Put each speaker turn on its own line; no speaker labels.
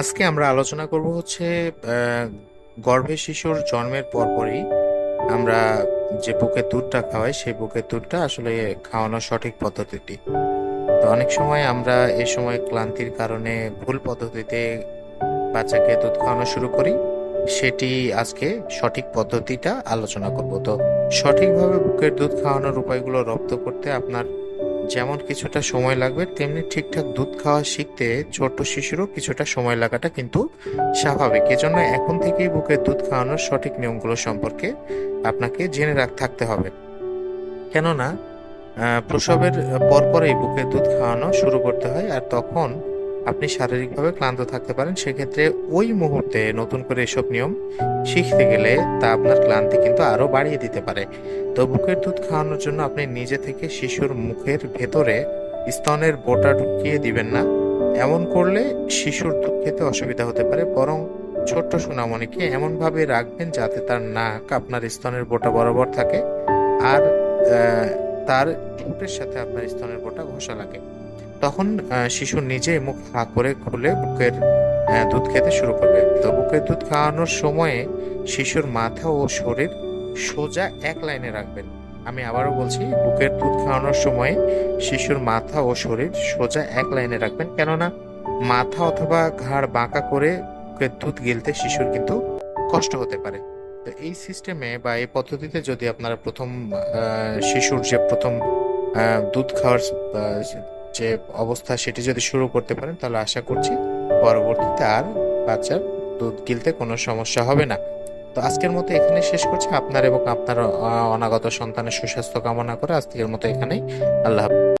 আজকে আমরা আলোচনা করব হচ্ছে গর্ভে শিশুর জন্মের পরপরই আমরা যে বুকের দুধটা খাওয়াই, সেই বুকের দুধটা আসলে খাওয়ানোর সঠিক পদ্ধতিটি। তো অনেক সময় আমরা এ সময় ক্লান্তির কারণে ভুল পদ্ধতিতে বাচ্চাকে দুধ খাওয়ানো শুরু করি, সেটি আজকে সঠিক পদ্ধতিটা আলোচনা করব। তো সঠিকভাবে বুকের দুধ খাওয়ানোর উপায়গুলো রপ্ত করতে আপনার যেমন কিছুটা সময় লাগবে, তেমনি ঠিকঠাক দুধ খাওয়া শিখতে ছোট্ট শিশুরও কিছুটা সময় লাগাটা কিন্তু স্বাভাবিক। এজন্য এখন থেকেই বুকে দুধ খাওয়ানোর সঠিক নিয়মগুলো সম্পর্কে আপনাকে জেনে রাখ, থাকতে হবে। কেননা প্রসবের পরপরেই বুকে দুধ খাওয়ানো শুরু করতে হয় আর তখন আপনি শারীরিকভাবে ক্লান্ত থাকতে পারেন, সেক্ষেত্রে ওই মুহূর্তে নতুন করে এসব নিয়ম শিখতে গেলে তা আপনার ক্লান্তি কিন্তু আরও বাড়িয়ে দিতে পারে। তো বুকের দুধ খাওয়ানোর জন্য আপনি নিজে থেকে শিশুর মুখের ভেতরে স্তনের বোটা ঢুকিয়ে দিবেন না। এমন করলে শিশুর দুধ খেতে অসুবিধা হতে পারে। বরং ছোট্ট সোনামণিকে এমনভাবে রাখবেন যাতে তার নাক আপনার স্তনের বোটা বরাবর থাকে আর তার ঠোঁটের সাথে আপনার স্তনের বোটা ঘষা লাগে। তখন শিশু নিজেই মুখ ফা করে খুলে বুকের দুধ খেতে শুরু করবে। তো বুকের দুধ খাওয়ানোর সময়ে শিশুর মাথা ও শরীর সোজা এক লাইনে রাখবেন। আমি আবারও বলছি, বুকের দুধ খাওয়ানোর সময় শিশুর মাথা ও শরীর সোজা এক লাইনে রাখবেন। কেননা মাথা অথবা ঘাড় বাঁকা করে বুকের দুধ গিলতে শিশুর কিন্তু কষ্ট হতে পারে। তো এই সিস্টেমে বা এই পদ্ধতিতে যদি আপনারা প্রথম শিশুর যে প্রথম দুধ খাওয়ার যে অবস্থা সেটি যদি শুরু করতে পারেন, তাহলে আশা করছি পরবর্তীতে আর বাচ্চার দুধ গিলতে কোনো সমস্যা হবে না। তো আজকের মতো এখানে শেষ করছি। আপনার এবং আপনার অনাগত সন্তানের সুস্বাস্থ্য কামনা করে আজকের মতো এখানেই। আল্লাহ।